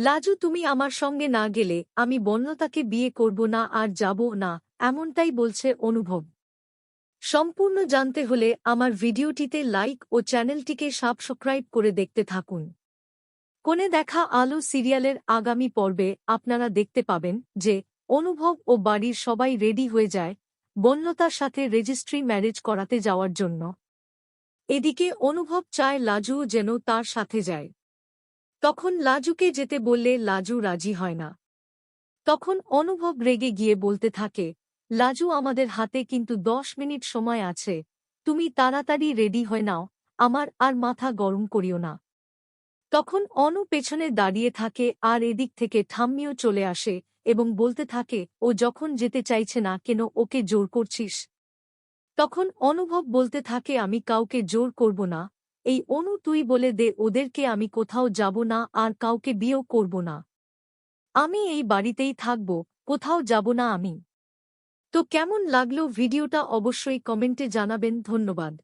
লাজু, তুমি আমার সঙ্গে না গেলে আমি বন্যতাকে বিয়ে করব না আর যাব না, এমনটাই বলছে অনুভব। সম্পূর্ণ জানতে হলে আমার ভিডিওটিতে লাইক ও চ্যানেলটিকে সাবস্ক্রাইব করে দেখতে থাকুন। কোণে দেখা আলো সিরিয়ালের আগামী পর্বে আপনারা দেখতে পাবেন যে অনুভব ও বাড়ির সবাই রেডি হয়ে যায় বন্যতার সাথে রেজিস্ট্রি ম্যারেজ করাতে যাওয়ার জন্য। এদিকে অনুভব চায় লাজুও যেন তার সাথে যায়। তখন লাজুকে যেতে বললে লাজু রাজি হয় না। তখন অনুভব রেগে গিয়ে বলতে থাকে, লাজু আমাদের হাতে কিন্তু দশ মিনিট সময় আছে, তুমি তাড়াতাড়ি রেডি হয়ে নাও, আমার আর মাথা গরম করিও না। তখন অনু পেছনে দাঁড়িয়ে থাকে আর এদিক থেকে ঠাম্মিও চলে আসে এবং বলতে থাকে, ও যখন যেতে চাইছে না কেন ওকে জোর করছিস? তখন অনুভব বলতে থাকে, আমি কাউকে জোর করব না এই অনু তুই বলে দে ওদেরকে আমি কোথাও যাব না আর কাউকে বিয়েও করব না। আমি এই বাড়িতেই থাকব, কোথাও যাব না আমি। তো কেমন লাগল ভিডিওটা অবশ্যই কমেন্টে জানাবেন, ধন্যবাদ।